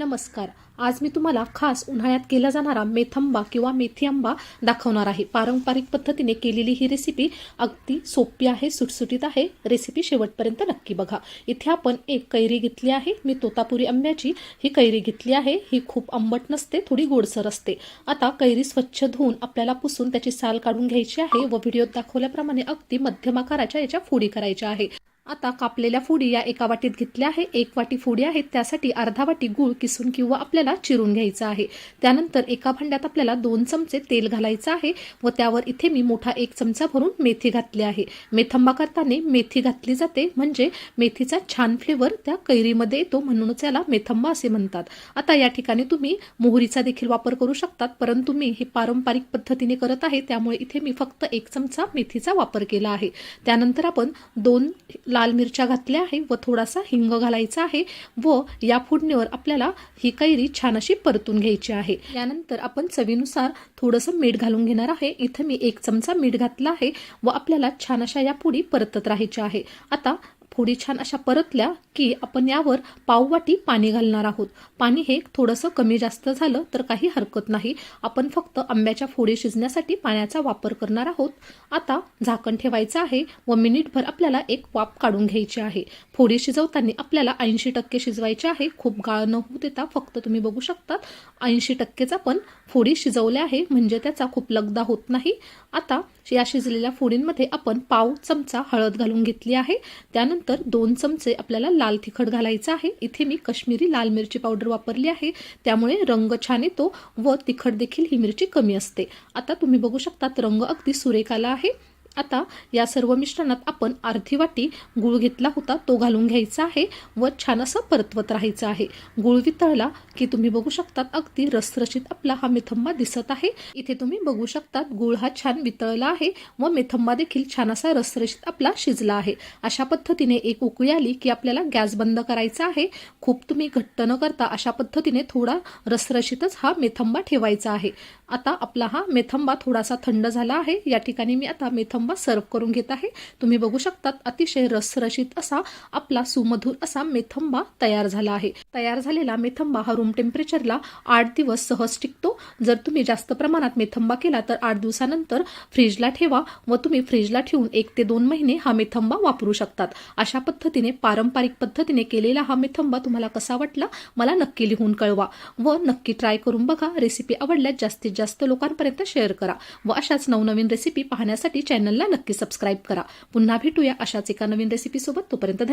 नमस्कार. आज मी तुम्हाला खास उन्हाळ्यात केला जाणारा मेथंबा किंवा मेथी आंबा दाखवणार आहे. पारंपरिक पद्धतीने केलेली ही रेसिपी अगदी सोपी आहे सुटसुटीत आहे. रेसिपी शेवटपर्यंत नक्की बघा. इथे आपण एक कैरी घेतली आहे. मी तोतापुरी आंब्याची ही कैरी घेतली आहे. ही खूप आंबट नसते थोडी गोडसर असते. आता कैरी स्वच्छ धुवून आपल्याला पुसून त्याची साल काढून घ्यायची आहे व व्हिडिओत दाखवल्याप्रमाणे अगदी मध्यम आकाराच्या याच्या फोडी करायच्या आहे. आता कापलेल्या फोडी या एका वाटीत घेतल्या आहे. एक वाटी फोडी आहेत त्यासाठी अर्धा वाटी गूळ किसून किंवा आपल्याला चिरून घ्यायचा आहे. त्यानंतर एका भांड्यात आपल्याला दोन चमचे तेल घालायचं आहे व त्यावर इथे मी मोठा एक चमचा भरून मेथी घातली आहे. मेथंबा करताना मेथी घातली जाते. म्हणजे मेथीचा छान फ्लेवर त्या कैरीमध्ये येतो म्हणूनच याला मेथंबा असे म्हणतात. आता या ठिकाणी तुम्ही मोहरीचा देखील वापर करू शकतात. परंतु मी हे पारंपरिक पद्धतीने करत आहे. त्यामुळे इथे मी फक्त एक चमचा मेथीचा वापर केला आहे. त्यानंतर आपण दोन लाल मिरच्या घातल्या आहे व थोडासा हिंग घालायचा आहे व या फोडणीवर आपल्याला ही कैरी छान अशी परतून घ्यायची आहे. यानंतर आपण चवीनुसार थोडंसं मीठ घालून घेणार आहे. इथं मी एक चमचा मीठ घातला आहे व आपल्याला छान अशा या पुडी परतत राहायच्या आहे. आता फोडी छान अशा परतल्या की आपण यावर पाववाटी पाणी घालणार आहोत. पाणी हे थोडंसं कमी जास्त झालं तर काही हरकत नाही. आपण फक्त आंब्याच्या फोडी शिजण्यासाठी पाण्याचा वापर करणार आहोत. आता झाकण ठेवायचं आहे व मिनिटभर आपल्याला एक वाफ काढून घ्यायची आहे. फोडी शिजवताना आपल्याला ऐंशी टक्के शिजवायचे आहे. खूप गाळ न होऊ देता फक्त तुम्ही बघू शकतात. ऐंशी टक्केच आपण फोडी शिजवल्या आहे. म्हणजे त्याचा खूप लगदा होत नाही. आता या शिजलेल्या फोडींमध्ये आपण पाव चमचा हळद घालून घेतली आहे. त्यानंतर दोन चमचे आपल्याला लाल तिखट घालायचं आहे. इथे मी कश्मीरी लाल मिरची पावडर वापरली आहे. त्यामुळे रंग छान येतो व तिखट देखील ही मिरची कमी असते. आता तुम्ही बघू शकतात रंग अगदी सुरेख आला आहे. आता या सर्व मिश्रणात आपण अर्धी वाटी गूळ घेतला होता तो घालून घ्यायचा आहे व छान असं परतवत राहायचं आहे. गूळ वितळला की तुम्ही बघू शकतात अगदी रसरशीत आपला हा मेथंबा दिसत आहे. इथे तुम्ही बघू शकतात गूळ हा छान वितळला आहे व मेथंबा देखील छान असा रसरशीत आपला शिजला आहे. अशा पद्धतीने एक उकळी आली की आपल्याला गॅस बंद करायचा आहे. खूप तुम्ही घट्ट न करता अशा पद्धतीने थोडा रसरशीतच हा मेथंबा ठेवायचा आहे. आता आपला हा मेथंबा थोडासा थंड झाला आहे. या ठिकाणी मी आता मेथंबा सर्व करून घेत आहे. तुम्ही बघू शकतात अतिशय रसरशीत असा आपला सुमधुर असा मेथंबा तयार झाला आहे. तयार झालेला मेथंबा हा रूम टेम्परेचरला आठ दिवस सहज टिकतो. जर तुम्ही जास्त प्रमाणात मेथंबा केला तर आठ दिवसानंतर फ्रीजला ठेवा व तुम्ही फ्रीजला ठेवून एक ते दोन महिने हा मेथंबा वापरू शकतात. अशा पद्धतीने पारंपरिक पद्धतीने केलेला हा मेथंबा तुम्हाला कसा वाटला मला नक्की लिहून कळवा व नक्की ट्राय करून बघा. रेसिपी आवडल्यास जास्तीत जास्त लोकांपर्यंत शेअर करा व अशाच नवनवीन रेसिपी पाहण्यासाठी चॅनल चॅनलला नक्की सबस्क्राईब करा. पुन्हा भेटूया अशाच एका नवीन रेसिपीसोबत तोपर्यंत धन्यवाद.